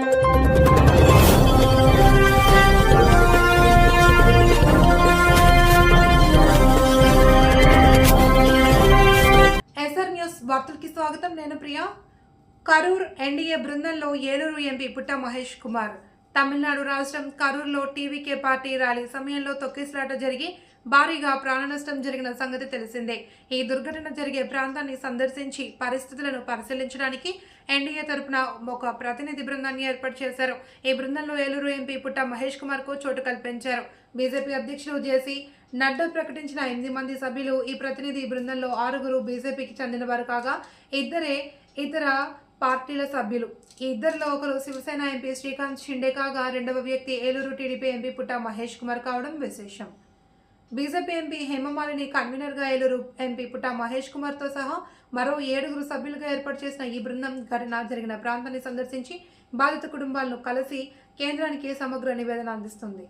SR news వార్తలకి స్వాగతం. నేను Priya. Karur NDA బృందంలో ఏలూరు ఎంపీ పుట్ట మహేష్ కుమార్. తమిళనాడు రాష్ట్రం కరూర్లో టీవీకే పార్టీ ర్యాలీ. సమయంలో తొక్కిసలాట జరిగి భారీగా ప్రాణ నష్టం జరిగిన సంగతి తెలిసిందే. ఈ దుర్ఘటన జరిగే ప్రాంతాన్ని సందర్శించి పరిస్థితులను పరిశీలించడానికి ఎన్డీఏ తరపున ఒక ప్రతినిధి బృందాన్ని ఏర్పాటు చేశారు. ఈ బృందంలో ఏలూరు ఎంపీ పుట్ట మహేష్ కుమార్కు చోటు కల్పించారు. బీజేపీ అధ్యక్షులు జేసీ నడ్డా ప్రకటించిన ఎనిమిది మంది సభ్యులు ఈ ప్రతినిధి బృందంలో ఆరుగురు బీజేపీకి చెందిన వారు కాగా ఇద్దరే ఇతర పార్టీల సభ్యులు. ఈ ఇద్దరిలో ఒకరు శివసేన ఎంపీ శ్రీకాంత్ షిండే కాగా రెండవ వ్యక్తి ఏలూరు టీడీపీ ఎంపీ పుట్ట మహేష్ కుమార్ కావడం విశేషం. బీజేపీ ఎంపీ హేమమాలిని కన్వీనర్గా ఏలూరు ఎంపీ పుట్ట మహేష్ కుమార్తో సహా మరో ఏడుగురు సభ్యులుగా ఏర్పాటు చేసిన ఈ బృందం ఘటన జరిగిన ప్రాంతాన్ని సందర్శించి బాధిత కుటుంబాలను కలిసి కేంద్రానికి సమగ్ర నివేదన అందిస్తుంది.